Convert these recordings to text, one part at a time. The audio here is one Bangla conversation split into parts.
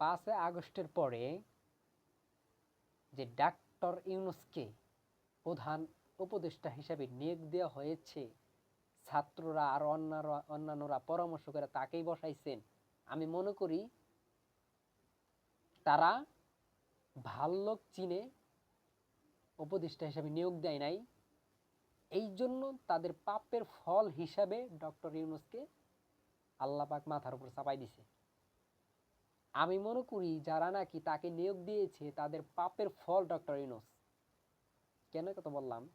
পাঁচই আগস্টের পরে যে ডাক্তার ইউনুসকে প্রধান উপদেষ্টা হিসেবে নিয়োগ দেওয়া হয়েছে, ছাত্ররা আর অন্যরা, অন্যান্যরা পরামর্শ করে তাকেই বসাইছেন। আমি মনে করি তারা ভালো লোক চিনে উপদেষ্টা হিসাবে নিয়োগ দেয় নাই। এই জন্য তাদের পাপের ফল হিসাবে ডক্টর ইউনুসকে আল্লাহ পাক মাথার উপর চাপাই দিছে। আমি মনে করি যারা নাকি তাকে নিয়োগ দিয়েছে, তাদের পাপের ফল ডক্টর ইউনুস। কেন কথা বললাম?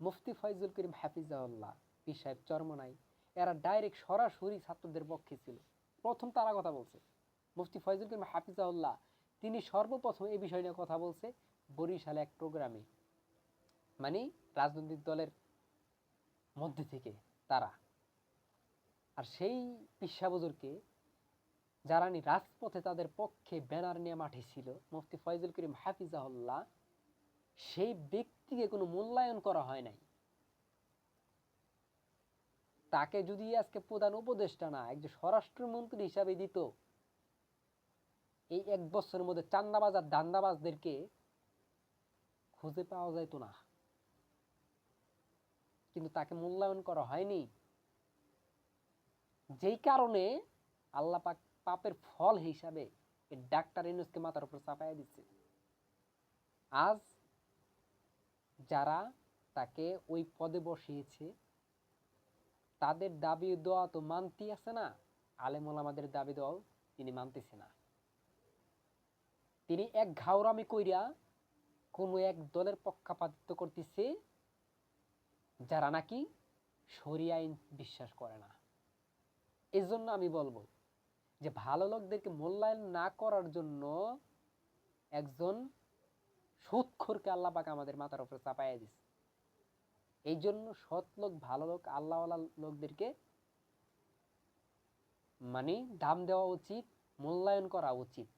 মুফতি ফয়জুল করিম হাফিজাউল্লাহ পীর সাহেব চরমনাই, এরা ডাইরেক্ট সরাসরি ছাত্রদের পক্ষে ছিল। প্রথম তারা কথা বলছে। মুফতি ফয়জুল করিম হাফিজাউল্লাহ তিনি সর্বপ্রথম এই বিষয় নিয়ে কথা বলছে বরিশালে এক প্রোগ্রামে। মানে রাজনৈতিক দলের মধ্যে থেকে তারা। আর সেই পিসাবুজুরকে যারা রাজপথে তাদের পক্ষে ব্যানার নিয়ে মাঠে ছিল, মুফতি ফয়জুল করিম হাফিজাহুল্লাহ, সেই ব্যক্তিকে কোনো মূল্যায়ন করা হয় নাই। তাকে যদি আজকে প্রধান উপদেষ্টা না একজন স্বরাষ্ট্রমন্ত্রী হিসাবে দিত, এই এক বছরের মধ্যে চান্দাবাজ আর দান্দাবাজদেরকে খুঁজে পাওয়া যাইতো না। কিন্তু তাকে মূল্যায়ন করা হয়নি। যেই কারণে আল্লাহ পাক পাপের ফল হিসাবে এই ডাক্তার ইনুসকে মাথার উপর চাপাইয়া দিচ্ছে আজ যারা তাকে ওই পদে বসিয়েছে, তাদের দাবি দেওয়া তো মানতি আছে না। আলেমুল আমাদের দাবি দেওয়াও তিনি মানতেছে না। তিনি এক ঘাওরামি কইরা কোনো এক দলের পক্ষপাতিত্ব করতেছে, যারা নাকি শরিয়া আইন বিশ্বাস করে না। এই জন্য আমি বলব যে ভালো লোকদেরকে মূল্যায়ন না করার জন্য একজন সুৎখোরকে আল্লাহ পাক আমাদের মাথার উপরে চাপাইয়া দিছে। এই জন্য সৎ লোক, ভালো লোক, আল্লাহওয়ালা লোকদেরকে মানে দাম দেওয়া উচিত, মূল্যায়ন করা উচিত।